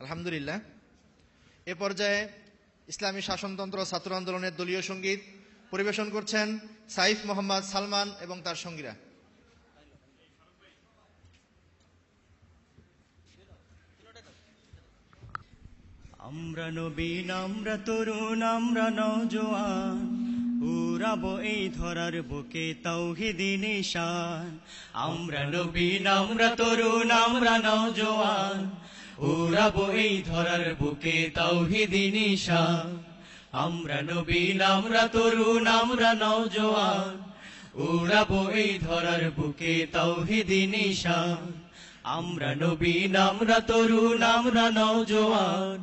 আলহামদুলিল্লাহ। এ পর্যায়ে ইসলামী শাসনতন্ত্র, ছাত্র আন্দোলনের দলীয় সংগীত পরিবেশন করছেন সাইফ মোহাম্মদ সালমান এবং তার সঙ্গীরা। আমরা নবীন আমরা তরুণ, আমরা নজওয়ান উড়াবো এই ধরার বুকে তৌহিদি নিশান। আমরা নবীন আমরা তরুণ, আমরা নজওয়ান উড়াবো এই ধরার বুকে তৌহিদি নিশান আমরা নবীন আমরা তরুণ, আমরা নজওয়ান উড়াবো এই ধরার বুকে তৌহিদি নিশান আমরা নবীন আমরা তরুণ, আমরা নজওয়ান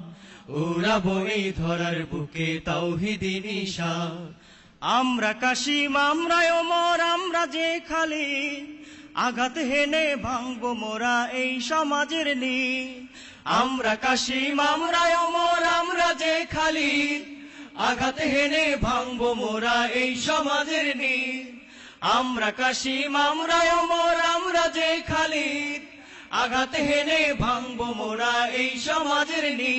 উড়াবো এই ধরার বুকে তৌহিদি নিশান আমরা কাশিম, আমরা ওমর, আমরা যে খালি আঘাত হেনে ভাঙবো মোরা এই সমাজের নি আমরা কাশিম, আমরা ওমর আমরা যে খালি। আঘাত হেনে ভাঙবো মোরা এই সমাজের নি আমরা কাশিম, আমরা ওমর আমরা যে খালি। আঘাত হেনে ভাঙবো মোরা এই সমাজের নি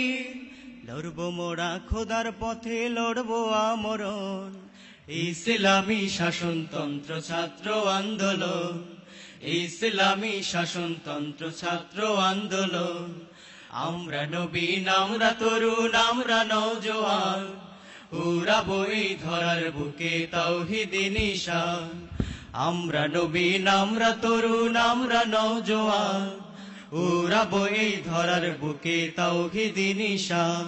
লড়বো মোরা খোদার পথে, লড়বো আমরণ। ইসলামী শাসনতন্ত্র ছাত্র আন্দোলন। ইসলামী শাসনতন্ত্র ছাত্র আন্দোলন। আমরা নবীন আমরা তরুণ, আমরা নজওয়ান উড়াবো এই ধরার বুকে তৌহিদি নিশান। আমরা নবীন আমরা তরুণ, আমরা নজওয়ান উড়াবো এই ধরার বুকে তৌহিদি নিশান।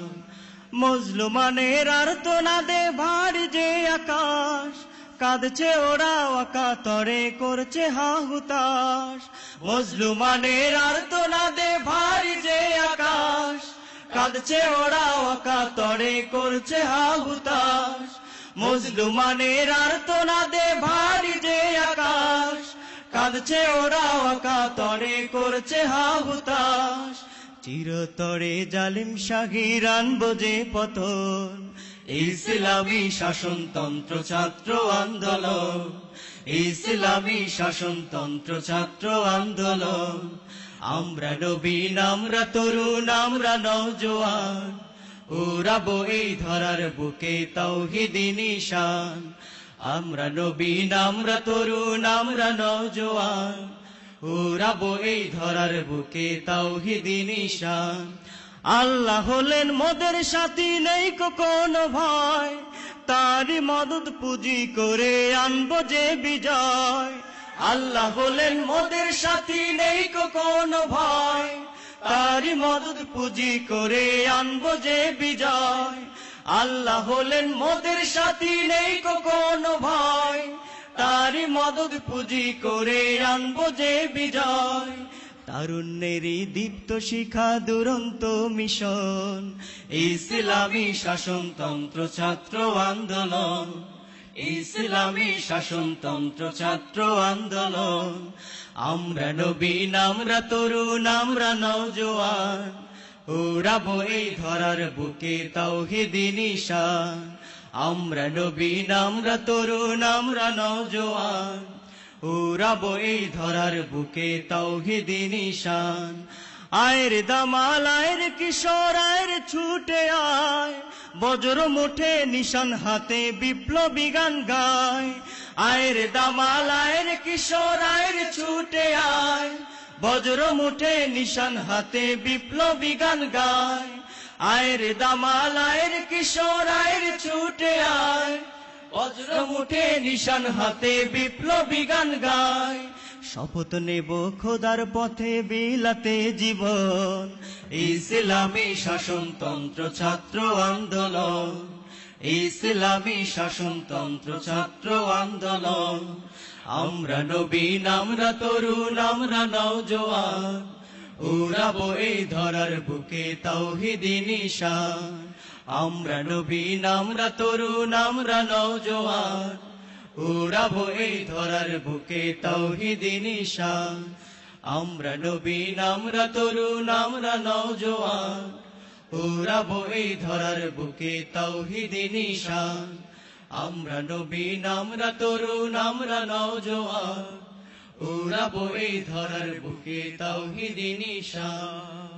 মজলুমানের আর তো না দে ভার যে আকাশ। কাঁদছে ওরা ওয়াকা তরে করছে হাহুতাস মজলুমানের আর তো না দে ভার যে আকাশ। কাঁদছে ওরা ওয়াকা তরে করছে হাহুতাস মজলুমানের আর তো না দে ভারী যে আকাশ। কাঁদছে ওরা ওয়াকা তরে করছে হাহুতাস চিরতরে জালিম শাহির আনব যে পতন। ইসলামী শাসনতন্ত্র ছাত্র আন্দোলন। ইসলামী শাসনতন্ত্র ছাত্র আন্দোলন। আমরা নবীন আমরা তরুণ আমরা নজওয়ান উড়াবো এই ধরার বুকে তৌহিদি নিশান। আমরা নবীন আমরা তরুণ আমরা নজওয়ান উড়াবো এই ধরার বুকে তৌহিদি নিশান। আল্লাহ হলেন মোদের সাথী, নেই কোনো ভয়। তারই মদত পুঁজি করে আনব যে বিজয়। আল্লাহ হলেন মোদের সাথী, নেই কোনো ভয়। তারই মদত পুঁজি করে আনব যে বিজয়। আল্লাহ হলেন মোদের সাথী, নেই কোনো ভয়। তারই মদত পুঁজি করে আনব যে বিজয়। তারুণ্যেরই দীপ্ত শিখা দুরন্ত মিশন, ইসলামী শাসনতন্ত্র ছাত্র আন্দোলন, ইসলামী শাসনতন্ত্র ছাত্র আন্দোলন। আমরা নবীন আমরা তরুণ, আমরা নওজোয়ান, উড়াবো এই ধরার বুকে তৌহিদি নিশান। আমরা নবীন আমরা তরুণ, আমরা নওজোয়ান উড়াবো এই ধরার বুকে তৌহিদি নিশান। আয়ের দামাল, আয়ের কিশোর, আয়ের ছুটে আয়। বজ্র মুঠে নিশান হাতে বিপ্লবী গান গায়। আয়ের দামাল, আয়ের কিশোর, আয়ের ছুটে আয়। বজ্র মুঠে নিশান হাতে বিপ্লবী গান গায়। আয়ের দামাল, আয়ের কিশোর, আয়ের ছুটে আয়। বজ্র মুঠে নিশান হাতে বিপ্লবী গান গায়। শপথ নেব খোদার পথে বিলাতে জীবন। ইসলামী শাসনতন্ত্র ছাত্র আন্দোলন। ইসলামী শাসনতন্ত্র ছাত্র আন্দোলন। আমরা নবীন আমরা তরুণ, আমরা নওজোয়ান উড়াবো এই ধরার বুকে তৌহিদি নিশান। আমরা নবীন আমরা তরুণ আমরা নওজোয়ান। উড়াবো এই ধরার বুকে তৌহিদি নিশান। আমরা নবীন আমরা তরুণ আমরা নওজোয়ান। উড়াবো এই ধরার বুকে তৌহিদি নিশান। আমরা নবীন আমরা তরুণ আমরা নওজোয়ান। উড়াবো এই ধরার বুকে তৌহিদি নিশান।